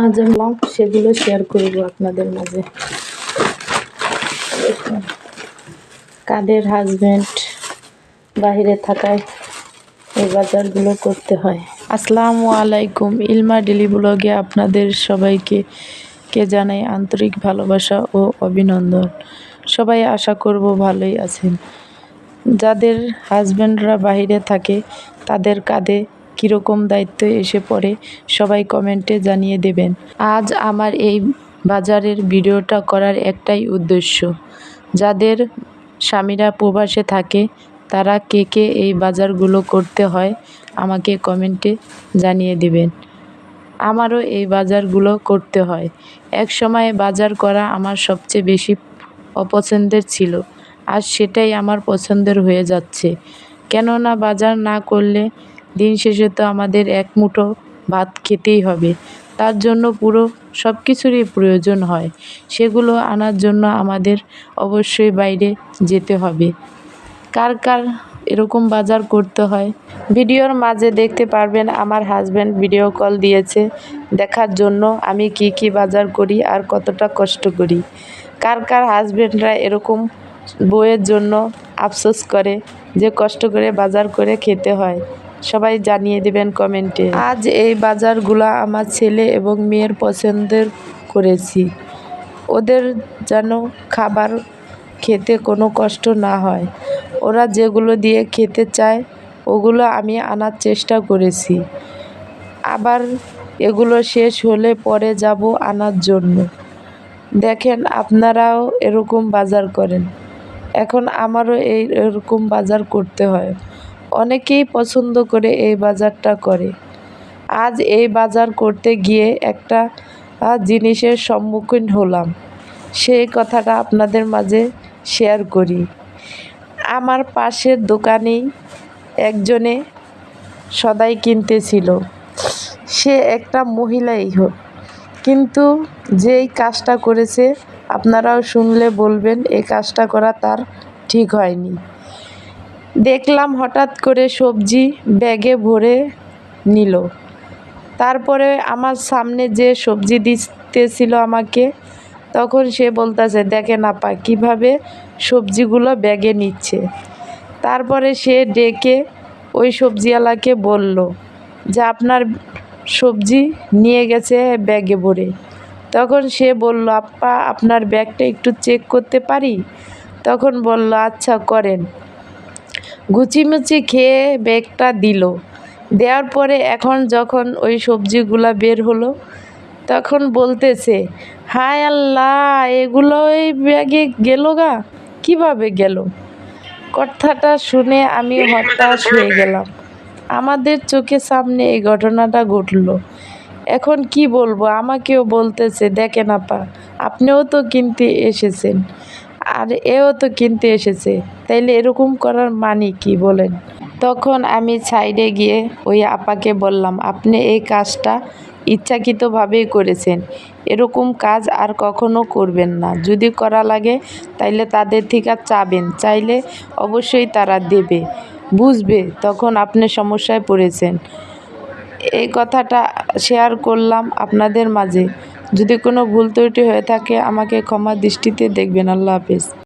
আজ আমরা সেগুলো শেয়ার করব আপনাদের মাঝে। কাদের হাজবেন্ড বাইরে থাকায় এই বাজারগুলো করতে হয়। আসসালামু আলাইকুম, ইলমা ডেলি ব্লগে আপনাদের সবাইকে কে জানাই আন্তরিক ভালোবাসা ও অভিনন্দন। সবাই আশা করব ভালোই আছেন। যাদের হাজব্যান্ডরা বাইরে থাকে, তাদের কাঁধে কীরকম দায়িত্ব এসে পড়ে, সবাই কমেন্টে জানিয়ে দেবেন। আজ আমার এই বাজারের ভিডিওটা করার একটাই উদ্দেশ্য। যাদের স্বামীরা প্রবাসে থাকে, তারা কে কে এই বাজারগুলো করতে হয়, আমাকে কমেন্টে জানিয়ে দেবেন। আমারও এই বাজারগুলো করতে হয়। এক সময় বাজার করা আমার সবচেয়ে বেশি অপছন্দের ছিল। আর সেটাই আমার পছন্দের হয়ে যাচ্ছে। কেননা বাজার না করলে দিন শেষে তো আমাদের এক মুঠো ভাত খেতেই হবে। তার জন্য পুরো সব কিছুরই প্রয়োজন হয়। সেগুলো আনার জন্য আমাদের অবশ্যই বাইরে যেতে হবে। কার কার এরকম বাজার করতে হয়? ভিডিওর মাঝে দেখতে পারবেন আমার হাজব্যান্ড ভিডিও কল দিয়েছে, দেখার জন্য আমি কি কি বাজার করি আর কতটা কষ্ট করি। কার কার হাজব্যান্ডরা এরকম বউয়ের জন্য আফসোস করে যে কষ্ট করে বাজার করে খেতে হয়? সবাই জানিয়ে দেবেন কমেন্টে। আজ এই বাজারগুলো আমার ছেলে এবং মেয়ের পছন্দের করেছি। ওদের যেন খাবার খেতে কোনো কষ্ট না হয়। ওরা যেগুলো দিয়ে খেতে চায়, ওগুলো আমি আনার চেষ্টা করেছি। আবার এগুলো শেষ হলে পরে যাব আনার জন্য। দেখেন আপনারাও এরকম বাজার করেন। এখন আমারও এই এরকম বাজার করতে হয়। অনেকেই পছন্দ করে এই বাজারটা করে। আজ এই বাজার করতে গিয়ে একটা জিনিসের সম্মুখীন হলাম। সেই কথাটা আপনাদের মাঝে শেয়ার করি। আমার পাশের দোকানেই একজনে সদাই কিনতেছিল। সে একটা মহিলাই হোক কিন্তু যেই কাজটা করেছে, আপনারাও শুনলে বলবেন, এই কাজটা করা তার ঠিক হয়নি। দেখলাম হঠাৎ করে সবজি ব্যাগে ভরে নিল। তারপরে আমার সামনে যে সবজি দিতেছিল আমাকে, তখন সে বলতেছে, দেখেন আপা, কীভাবে সবজিগুলো ব্যাগে নিচ্ছে। তারপরে সে ডেকে ওই সবজিওয়ালাকে বলল যে, আপনার সবজি নিয়ে গেছে ব্যাগে ভরে। তখন সে বলল, আপা, আপনার ব্যাগটা একটু চেক করতে পারি? তখন বলল আচ্ছা করেন। গুচিমুচি খেয়ে ব্যাগটা দিল। দেওয়ার পরে এখন যখন ওই সবজিগুলা বের হলো, তখন বলতেছে, হায় আল্লাহ, এগুলো ওই ব্যাগে গেল গা? কীভাবে গেল? কথাটা শুনে আমি হতাশ হয়ে গেলাম। আমাদের চোখের সামনে এই ঘটনাটা ঘটলো। এখন কি বলব, আমাকেও বলতেছে, দেখেন আপা, আপনিও তো কিনতে এসেছেন। আর এও তো কিনতে এসেছে। তাইলে এরকম করার মানে কি বলেন? তখন আমি সাইডে গিয়ে ওই আপাকে বললাম, আপনি এই কাজটা ইচ্ছাকৃতভাবেই করেছেন। এরকম কাজ আর কখনো করবেন না। যদি করা লাগে, তাইলে তাদের থেকে চাবেন। চাইলে অবশ্যই তারা দেবে। বুঝবে, তখন আপনি সমস্যায় পড়েছেন। এই কথাটা শেয়ার করলাম আপনাদের মাঝে। যদি কোনো ভুল ত্রুটি হয়ে থাকে আমাকে ক্ষমা দৃষ্টিতে দেখবেন। আল্লাহ হাফেজ।